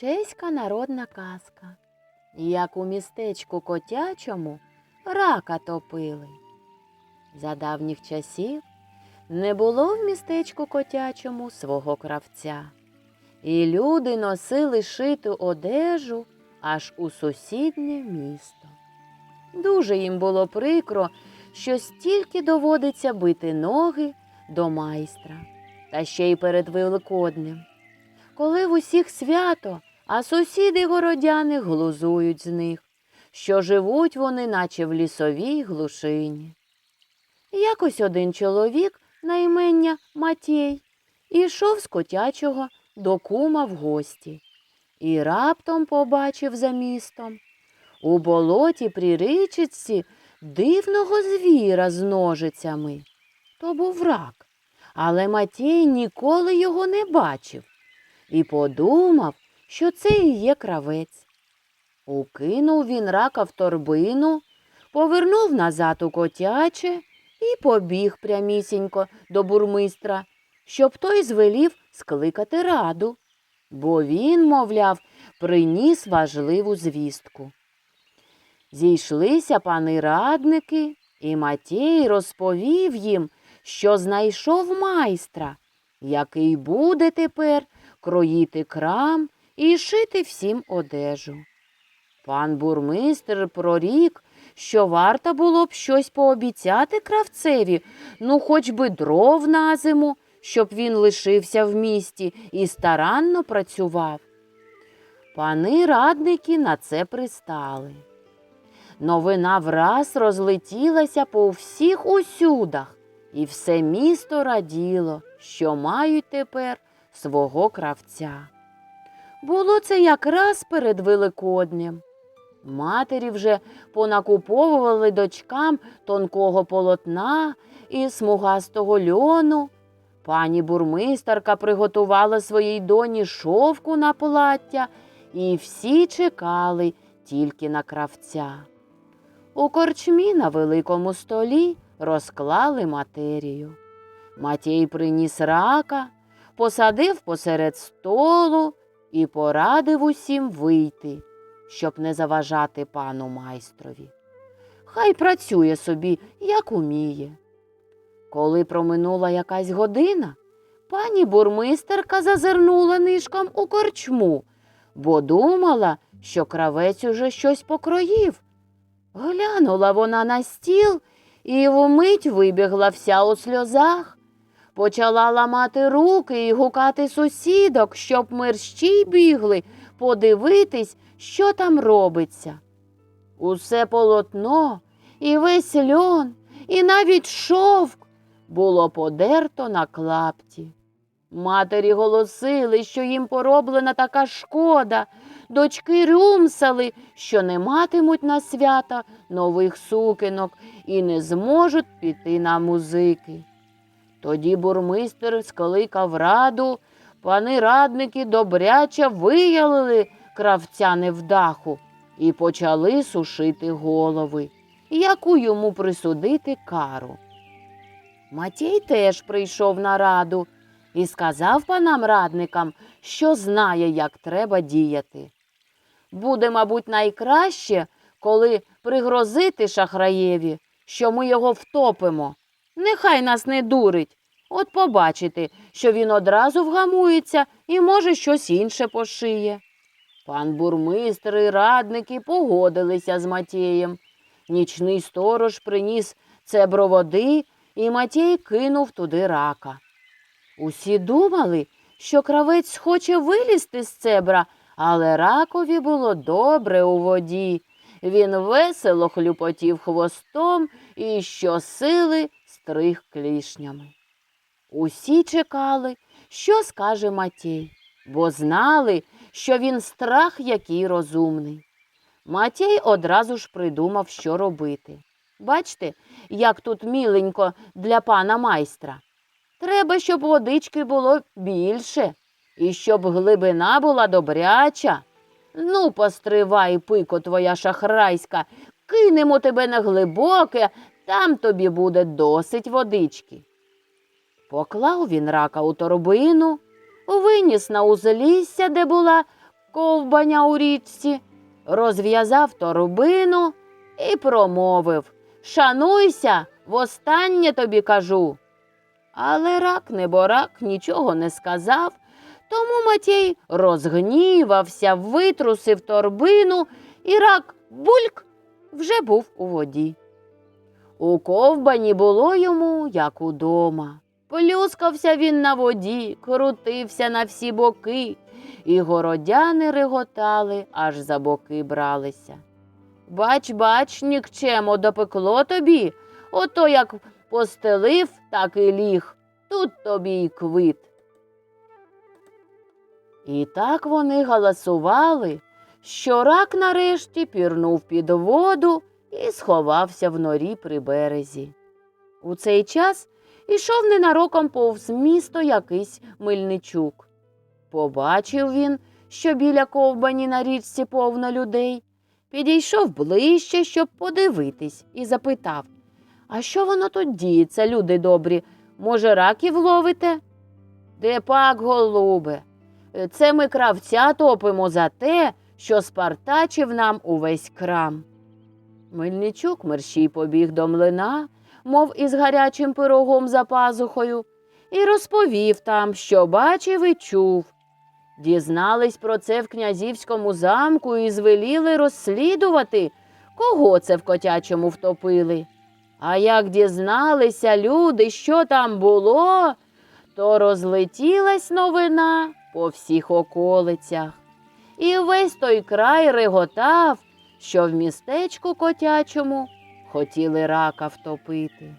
Чеська народна казка. Як у містечку котячому рака топили. За давніх часів не було в містечку котячому свого кравця. І люди носили шиту одежу аж у сусіднє місто. Дуже їм було прикро, що стільки доводиться бити ноги до майстра, та ще й перед Великоднем. Коли в усіх свято, а сусіди городяни глузують з них, що живуть вони, наче в лісовій глушині. Якось один чоловік на імення Матєй ішов з котячого до кума в гості і раптом побачив за містом у болоті при річці дивного звіра з ножицями. То був рак, але Матєй ніколи його не бачив і подумав, що це і є кравець. Укинув він рака в торбину, повернув назад у котяче і побіг прямісінько до бурмистра, щоб той звелів скликати раду, бо він, мовляв, приніс важливу звістку. Зійшлися пани радники, і Матій розповів їм, що знайшов майстра, який буде тепер кроїти крам і шити всім одежу. Пан бурмистр прорік, що варто було б щось пообіцяти кравцеві, ну хоч би дров на зиму, щоб він лишився в місті і старанно працював. Пани радники на це пристали. Новина враз розлетілася по всіх усюдах, і все місто раділо, що мають тепер свого кравця. Було це якраз перед Великоднем. Матері вже понакуповували дочкам тонкого полотна і смугастого льону. Пані бурмистерка приготувала своїй доні шовку на плаття, і всі чекали тільки на кравця. У корчмі на великому столі розклали матерію. Матій приніс рака, посадив посеред столу і порадив усім вийти, щоб не заважати пану майстрові. Хай працює собі, як уміє. Коли проминула якась година, пані бурмистерка зазирнула нишком у корчму, бо думала, що кравець уже щось покроїв. Глянула вона на стіл і вмить вибігла вся у сльозах. Почала ламати руки і гукати сусідок, щоб мерщій бігли подивитись, що там робиться. Усе полотно, і весь льон, і навіть шовк було подерто на клапті. Матері голосили, що їм пороблена така шкода, дочки рюмсали, що не матимуть на свята нових сукенок і не зможуть піти на музики. Тоді бурмистер скликав раду, пани радники добряче виялили кравця невдаху і почали сушити голови, яку йому присудити кару. Матій теж прийшов на раду і сказав панам радникам, що знає, як треба діяти. Буде, мабуть, найкраще, коли пригрозити шахраєві, що ми його втопимо. Нехай нас не дурить. От побачите, що він одразу вгамується і, може, щось інше пошиє. Пан бурмистр і радники погодилися з Матєєм. Нічний сторож приніс цебро води, і Матєй кинув туди рака. Усі думали, що кравець хоче вилізти з цебра, але ракові було добре у воді. Він весело хлюпотів хвостом і щосили стриг клішнями. Усі чекали, що скаже Матій, бо знали, що він страх який розумний. Матій одразу ж придумав, що робити. Бачте, як тут міленько для пана майстра. Треба, щоб водички було більше, і щоб глибина була добряча. Ну, постривай, пико твоя шахрайська, кинемо тебе на глибоке, там тобі буде досить водички. Поклав він рака у торбину, виніс на узлісся, де була ковбаня у річці, розв'язав торбину і промовив Шануйся, востаннє тобі кажу. Але рак неборак нічого не сказав, тому Матій розгнівався, витрусив торбину, і рак бульк вже був у воді. У ковбані було йому, як удома. Плюскався він на воді, крутився на всі боки, і городяни реготали, аж за боки бралися. Бач, бач, нікчемо допекло тобі, ото як постелив, так і ліг, тут тобі й квит. І так вони галасували, що рак нарешті пірнув під воду і сховався в норі при березі. У цей час ішов ненароком повз місто якийсь мильничук. Побачив він, що біля ковбані на річці повно людей, підійшов ближче, щоб подивитись, і запитав А що воно тут діється, люди добрі? Може, раків ловите? Де пак, голубе? Це ми кравця топимо за те, що спартачив нам увесь крам. Мельничук мерщій побіг до млина, мов із гарячим пирогом за пазухою, і розповів там, що бачив і чув. Дізнались про це в князівському замку і звеліли розслідувати, кого це в котячому втопили. А як дізналися люди, що там було, то розлетілась новина по всіх околицях. І весь той край реготав, що в містечку котячому хотіли рака втопити.